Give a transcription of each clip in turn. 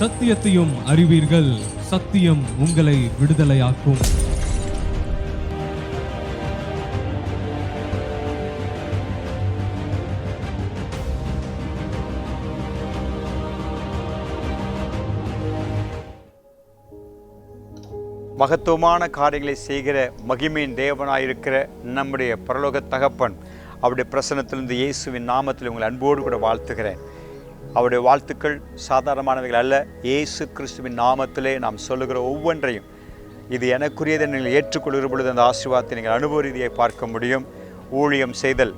சத்தியத்தையும் அறிவீர்கள். சத்தியம் உங்களை விடுதலையாக்கும். மகத்துவமான காரியங்களை செய்கிற மகிமையின் தேவனாயிருக்கிற நம்முடைய பரலோக தகப்பன் அவருடைய பிரசனத்திலிருந்து இயேசுவின் நாமத்தில் உங்களை அன்போடு கூட வாழ்த்துகிறேன். அவருடைய வாழ்த்துக்கள் சாதாரணமானவைகள் அல்ல. இயேசு கிறிஸ்துவின் நாமத்திலே நாம் சொல்லுகிற ஒவ்வொன்றையும் இது எனக்குரியதை நீங்கள் ஏற்றுக்கொள்கிற பொழுது அந்த ஆசீர்வாதத்தை நீங்கள் அனுபவ ரீதியை பார்க்க முடியும். ஊழியம் செய்தல்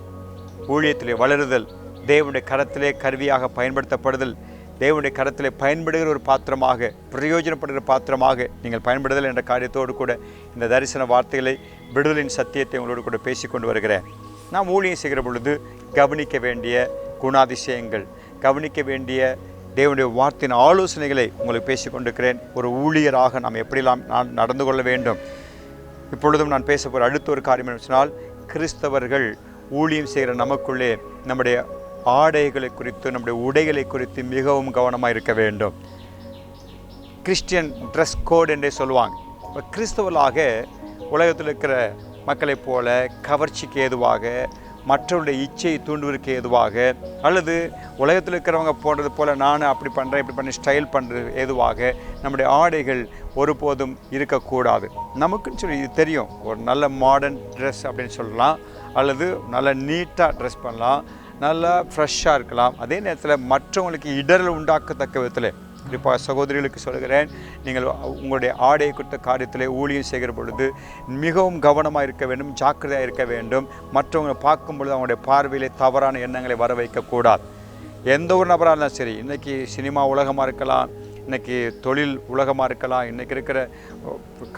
ஊழியத்திலே வளருதல் தேவனுடைய கரத்திலே கருவியாக பயன்படுத்தப்படுதல் தேவனுடைய கரத்திலே பயன்படுகிற ஒரு பாத்திரமாக பிரயோஜனப்படுகிற பாத்திரமாக நீங்கள் பயன்படுதல் என்ற காரியத்தோடு கூட இந்த தரிசன வார்த்தைகளை விடுதலின் சத்தியத்தை உங்களோடு கூட பேசிக்கொண்டு வருகிறேன். நாம் ஊழியம் செய்கிற பொழுது கவனிக்க வேண்டிய குணாதிசயங்கள் கவனிக்க வேண்டிய தேவனுடைய வார்த்தையின் ஆலோசனைகளை உங்களுக்கு பேசிக் கொண்டிருக்கிறேன் ஒரு ஊழியராக நாம் எப்படிலாம் நான் நடந்து கொள்ள வேண்டும்? இப்பொழுதும் நான் பேச போகிற அடுத்த ஒரு காரியம் சொன்னால் கிறிஸ்தவர்கள் ஊழியம் செய்கிற நமக்குள்ளே நம்முடைய ஆடைகளை குறித்து நம்முடைய உடைகளை குறித்து மிகவும் கவனமாக இருக்க வேண்டும். கிறிஸ்டியன் ட்ரெஸ் கோட் என்றே சொல்லுவாங்க. இப்போ கிறிஸ்தவர்களாக உலகத்தில் இருக்கிற மக்களைப் போல கவர்ச்சிக்கு ஏதுவாக மற்றவருடைய இச்சையை தூண்டுவதற்கு ஏதுவாக அல்லது உலகத்தில் இருக்கிறவங்க போடுறது போல் நான் அப்படி பண்ணுறேன் இப்படி பண்ணி ஸ்டைல் பண்ணுறது ஏதுவாக நம்முடைய ஆடைகள் ஒருபோதும் இருக்கக்கூடாது. நமக்குன்னு சொல்லி இது தெரியும். ஒரு நல்ல மாடர்ன் ட்ரெஸ் அப்படின்னு சொல்லலாம் அல்லது நல்ல நீட்டாக ட்ரெஸ் பண்ணலாம் நல்லா ஃப்ரெஷ்ஷாக இருக்கலாம். அதே நேரத்தில் மற்றவங்களுக்கு இடரல் உண்டாக்கத்தக்க விதத்தில் குறிப்பாக சகோதரிகளுக்கு சொல்கிறேன் நீங்கள் உங்களுடைய ஆடை குறித்த காரியத்தில் ஊழியம் செய்கிற பொழுது மிகவும் கவனமாக இருக்க வேண்டும் ஜாக்கிரதையாக இருக்க வேண்டும். மற்றவங்களை பார்க்கும் பொழுது அவங்களுடைய பார்வையிலே தவறான எண்ணங்களை வர வைக்கக்கூடாது எந்த ஒரு நபராக இருந்தாலும் சரி இன்றைக்கி சினிமா உலகமாக இருக்கலாம் இன்றைக்கி தொழில் உலகமாக இருக்கலாம் இன்றைக்கி இருக்கிற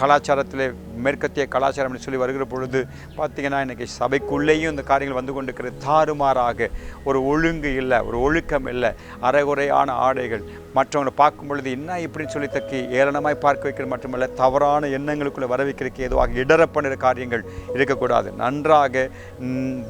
கலாச்சாரத்தில் மேற்கத்திய கலாச்சாரம்னு சொல்லி வருகிற பொழுது பார்த்திங்கன்னா இன்றைக்கி சபைக்குள்ளேயும் இந்த காரியங்கள் வந்து கொண்டிருக்கிறது. தாறுமாறாக ஒரு ஒழுங்கு இல்லை ஒரு ஒழுக்கம் இல்லை அரைகுறையான ஆடைகள் மற்றவங்களை பார்க்கும் பொழுது என்ன இப்படின்னு சொல்லி தக்கி ஏளனமாய் பார்க்க வைக்கிறது மட்டுமல்ல தவறான எண்ணங்களுக்குள்ளே வர வைக்கிறதுக்கு ஏதுவாக இடரப்படுகிற காரியங்கள் இருக்கக்கூடாது. நன்றாக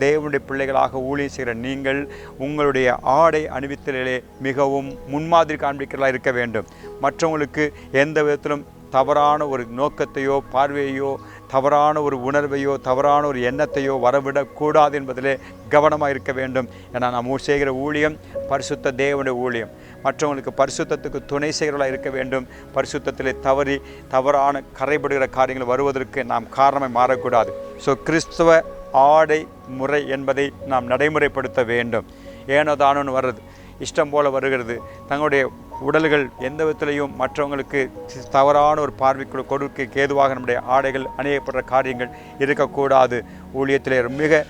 தேவனுடைய பிள்ளைகளாக ஊழியம் செய்கிற நீங்கள் உங்களுடைய ஆடை அணிவித்தலிலே மிகவும் முன்மாதிரி காண்பிக்கிறதா இருக்க வேண்டும். மற்றவங்களுக்கு எந்த விதத்திலும் தவறான ஒரு நோக்கத்தையோ பார்வையோ தவறான ஒரு உணர்வையோ தவறான ஒரு எண்ணத்தையோ வரவிடக்கூடாது என்பதிலே கவனமாக இருக்க வேண்டும். ஏன்னா நாம் செய்கிற ஊழியம் பரிசுத்த தேவனுடைய ஊழியம். மற்றவங்களுக்கு பரிசுத்தத்துக்கு துணை செய்கிறவர்களாக இருக்க வேண்டும். பரிசுத்தத்திலே தவறி தவறான கரைபடுகிற காரியங்கள் வருவதற்கு நாம் காரணமாக மாறக்கூடாது. ஸோ கிறிஸ்துவ ஆடை முறை என்பதை நாம் நடைமுறைப்படுத்த வேண்டும். ஏனோ தானோன்னு வர்றது. இஷ்டம் போல வருகிறது. தங்களுடைய உடல்கள் எந்த விதத்திலையும் மற்றவங்களுக்கு தவறான ஒரு பார்வைக்கு கொடுக்க ஏதுவாக நம்முடைய ஆடைகள் அணியப்படுற காரியங்கள் இருக்கக்கூடாது. ஊழியத்தில் மிக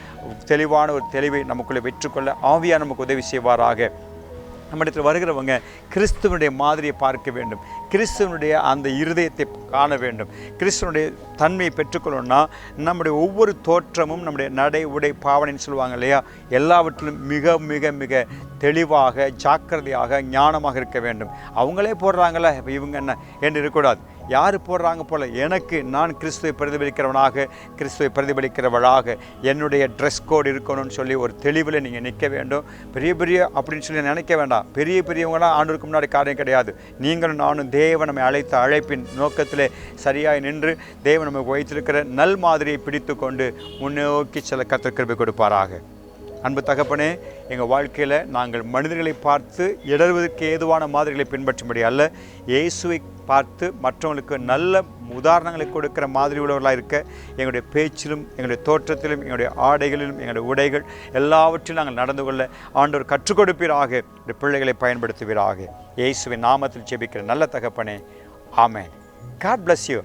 தெளிவான ஒரு தெளிவை நமக்குள்ளே வெற்றுக்கொள்ள ஆவியாக நமக்கு உதவி செய்வாராக. நம்மிடத்தில் வருகிறவங்க கிறிஸ்துவனுடைய மாதிரியை பார்க்க வேண்டும். கிறிஸ்துவனுடைய அந்த இருதயத்தை காண வேண்டும். கிறிஸ்துவனுடைய தன்மையை பெற்றுக்கொள்ளணும்னா நம்முடைய ஒவ்வொரு தோற்றமும் நம்முடைய நடை உடை பாவனைன்னு சொல்லுவாங்க இல்லையா? எல்லாவற்றிலும் மிக மிக மிக தெளிவாக ஜாக்கிரதையாக ஞானமாக இருக்க வேண்டும். அவங்களே போடுறாங்களே இவங்க என்ன? என்று இருக்கக்கூடாது. யார் போடுறாங்க போல? எனக்கு நான் கிறிஸ்துவை பிரதிபலிக்கிறவனாக கிறிஸ்துவை பிரதிபலிக்கிறவளாக என்னுடைய ட்ரெஸ் கோட் இருக்கணும்னு சொல்லி ஒரு தெளிவில் நீங்கள் நிற்க வேண்டும். பெரிய பெரிய அப்படின்னு சொல்லி நினைக்க வேண்டாம். பெரிய பெரியவங்களாம் ஆண்டுக்கு முன்னாடி காரியம் கிடையாது. நீங்களும் நானும் தேவன் நம்மை அழைத்த அழைப்பின் நோக்கத்திலே சரியாய் நின்று தேவன் நமக்கு வைத்திருக்கிற நல் மாதிரியை பிடித்து கொண்டு முன்னோக்கி சில கத்த கொடுப்பாராக. அன்பு தகப்பனே எங்கள் வாழ்க்கையில் நாங்கள் மனிதர்களை பார்த்து இடர்வதற்கு ஏதுவான மாதிரிகளை பின்பற்றும்படி அல்ல இயேசுவை பார்த்து மற்றவங்களுக்கு நல்ல உதாரணங்களை கொடுக்கிற மாதிரி உள்ளவர்களாக இருக்க எங்களுடைய பேச்சிலும் எங்களுடைய தோற்றத்திலும் எங்களுடைய ஆடைகளிலும் எங்களுடைய உடைகள் எல்லாவற்றிலும் நாங்கள் நடந்து கொள்ள ஆண்டவர் கற்றுக் கொடுப்பீராக இந்த பிள்ளைகளை பயன்படுத்துவீராக. இயேசுவின் நாமத்தில் ஜெபிக்கிற நல்ல தகப்பனே ஆமென். God bless you